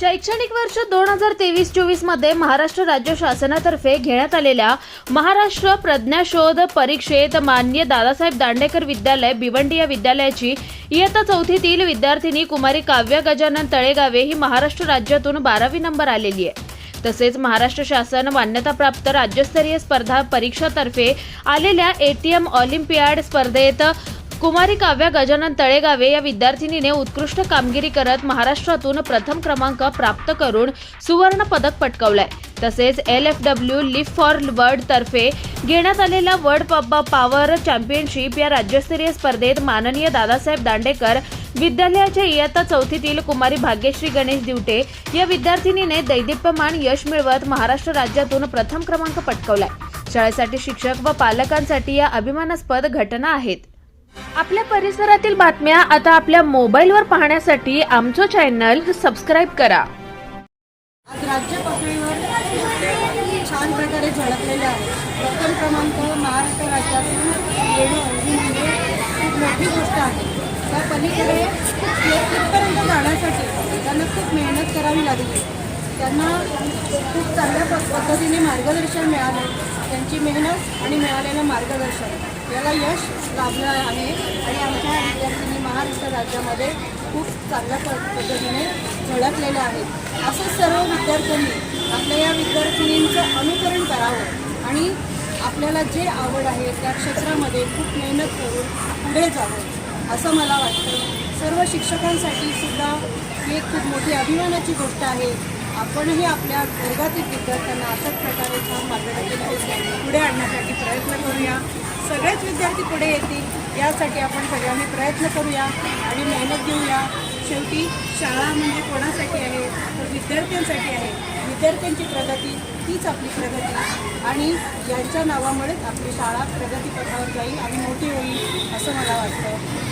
शैक्षणिक वर्ष दोन हजार तेवीस चोवीसमध्ये महाराष्ट्र राज्य शासनातर्फे घेण्यात आलेल्या महाराष्ट्र प्रज्ञाशोध परीक्षेत मान्य दादासाहेब दांडेकर विद्यालय भिवंडी या विद्यालयाची इयत्ता चौथीतील विद्यार्थिनी कुमारी काव्य गजानन तळेगावे ही महाराष्ट्र राज्यातून बारावी नंबर आलेली आहे. तसेच महाराष्ट्र शासन मान्यताप्राप्त राज्यस्तरीय स्पर्धा परीक्षातर्फे आलेल्या एटीएम ऑलिम्पियाड स्पर्धेत कुमारी काव्या गजानन तळेगावे या विद्यार्थिनीने उत्कृष्ट कामगिरी करत महाराष्ट्रातून प्रथम क्रमांक प्राप्त करून सुवर्ण पदक पटकावलाय. तसेच L F W life for world तर्फे घेण्यात आलेल्या वर्ल्ड पॉवर चॅम्पियनशिप या राज्यस्तरीय स्पर्धेत माननीय दादासाहेब दांडेकर विद्यालयाच्या इयत्ता चौथीतील कुमारी भाग्यश्री गणेश दिवटे या विद्यार्थिनीने दैदिप्यमान यश मिळवत महाराष्ट्र राज्यातून प्रथम क्रमांक पटकावलाय. शाळेसाठी शिक्षक व पालकांसाठी या अभिमानास्पद घटना आहेत. आपल्या परिसरातील बातम्या आता आपल्या मोबाईलवर पाहण्यासाठी आमचं चॅनल सबस्क्राईब करा. आज राज्य पातळीवर छान प्रकारे झळकलेलं आहे. प्रथम क्रमांक महाराष्ट्र राज्यातून येणं ही म्हणजे खूप मोठी गोष्ट आहे. त्या पलीकडे तिथपर्यंत जाण्यासाठी त्यांना खूप मेहनत करावी लागली. त्यांना खूप चांगल्या प पद्धतीने मार्गदर्शन मिळालं. त्यांची मेहनत आणि मिळालेलं मार्गदर्शन. याला यश लाभलं आहे. आणि आमच्या विद्यार्थ्यांनी महाराष्ट्र राज्यामध्ये खूप चांगल्या पद्धतीने झळकलेल्या आहेत. असंच सर्व विद्यार्थ्यांनी आपल्या या विद्यार्थिनींचं अनुकरण करावं आणि आपल्याला जे आवड आहे त्या क्षेत्रामध्ये खूप मेहनत करून पुढे जावं असं मला वाटतं. सर्व शिक्षकांसाठी सुद्धा ही एक खूप मोठी अभिमानाची गोष्ट आहे. आपणही आपल्या वर्गातील विद्यार्थ्यांना अशाच प्रकारे छान मार्गदर्शन पुढे आणण्यासाठी सगळेच विद्यार्थी पुढे येतील यासाठी आपण सगळ्यांनी प्रयत्न करूया आणि मेहनत घेऊया. शेवटी शाळा म्हणजे कोणासाठी आहे? तर विद्यार्थ्यांसाठी आहे. विद्यार्थ्यांची प्रगती तीच आपली प्रगती. आणि यांच्या नावामुळेच आपली शाळा प्रगतीपथावर जाईल आणि मोठी होईल असं मला वाटतं